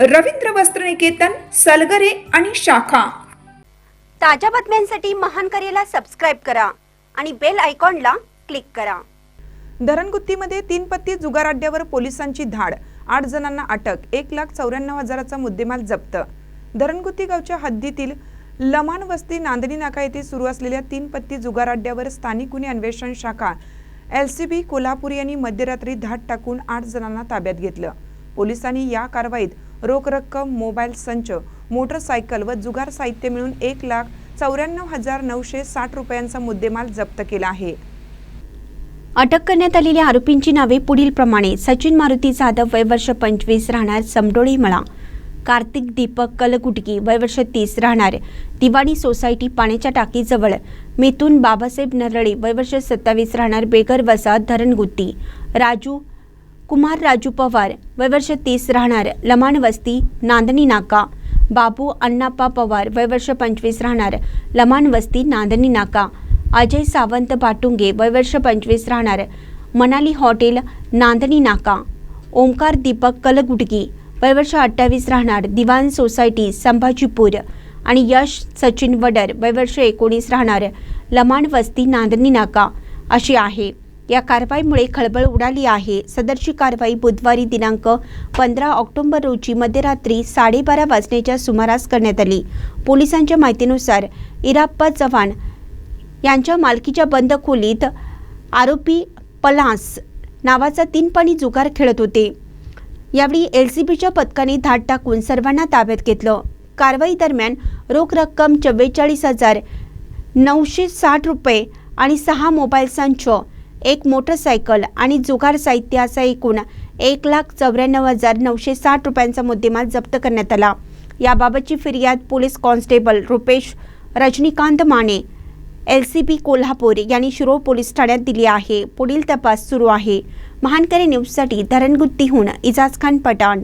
रवींद्र वस्त्रनिकेतन सलगरे आणि शाखा. ताज्या बातम्यांसाठी महान करेला सबस्क्राईब करा आणि बेल आयकॉनला क्लिक करा. धरणगुत्तीमध्ये तीन पत्ती जुगार अड्ड्यावर पोलिसांची धाड. आठ जणांना अटक. एक लाख चौऱ्याण्णव हजाराचा मुद्देमाल जप्त. धरणगुत्ती गावच्या हद्दीतील लमान वस्ती नांदणी नाका येथे सुरू असलेल्या तीन पत्ती जुगार अड्ड्यावर स्थानिक गुन्हे अन्वेषण शाखा एलसीबी कोल्हापूर यांनी मध्यरात्री धाड टाकून आठ जणांना ताब्यात घेतलं. पोलिसांनी या कारवाईत रोख रक्कम मोबाईल संच मोटरसायकल व जुगार साहित्य मिळून एक लाख चौऱ्याण्णव हजार नऊशे साठ रुपयांचा मुद्देमाल जप्त केला आहे. अटक करण्यात आलेल्या आरोपींची नावे पुढीलप्रमाणे सचिन मारुती जाधव वय वर्ष पंचवीस राहणार समडोळी मळा. कार्तिक दीपक कलकुटकी वय वर्ष तीस राहणार दिवाणी सोसायटी पाण्याच्या टाकीजवळ. मिथून बाबासाहेब नरळे वय वर्ष सत्तावीस राहणार बेगर वसाहत धरणगुत्ती राजू कुमार राजू पवार वय वर्ष तीस राहणार. लमाण वस्ती नांदणी नाका. बाबू अण्णाप्पा पवार वय वर्ष पंचवीस राहणार. लमाण वस्ती नांदणी नाका. अजय सावंत पाटुंगे वय वर्ष पंचवीस राहणार. मनाली हॉटेल नांदणी नाका. ओंकार दीपक कलगुटगी वय वर्ष अठ्ठावीस राहणार. दिवाण सोसायटी संभाजीपूर. आणि यश सचिन वडर वय वर्ष एकोणीस राहणार. लमाण वस्ती नांदणी नाका. अशी आहे. या कारवाईमुळे खळबळ उडाली आहे. सदरची कारवाई बुधवारी दिनांक पंधरा ऑक्टोबर रोजी मध्यरात्री साडेबारा वाजण्याच्या सुमारास करण्यात आली. पोलिसांच्या माहितीनुसार इराप्पा चव्हाण यांच्या मालकीच्या बंद खोलीत आरोपी पलास नावाचा तीन पाणी जुगार खेळत होते. यावेळी एल सी बीच्या पथकाने धाड टाकून सर्वांना ताब्यात घेतलं. कारवाई दरम्यान रोख रक्कम चव्वेचाळीस हजार नऊशे साठ रुपये आणि सहा मोबाईल संच एक मोटरसायकल आणि जुगार साहित्य असा एकूण एक लाख चौऱ्याण्णव हजार नऊशे साठ रुपयांचा मुद्देमाल जप्त करण्यात आला. याबाबतची फिर्याद police constable Rupesh Rajnikant Mane L C B Kolhapur यांनी शिरोळ पोलीस ठाण्यात दिली आहे. पुढील तपास सुरू आहे. महानकरी न्यूजसाठी धरणगुत्तीहून इजाज खान पठाण.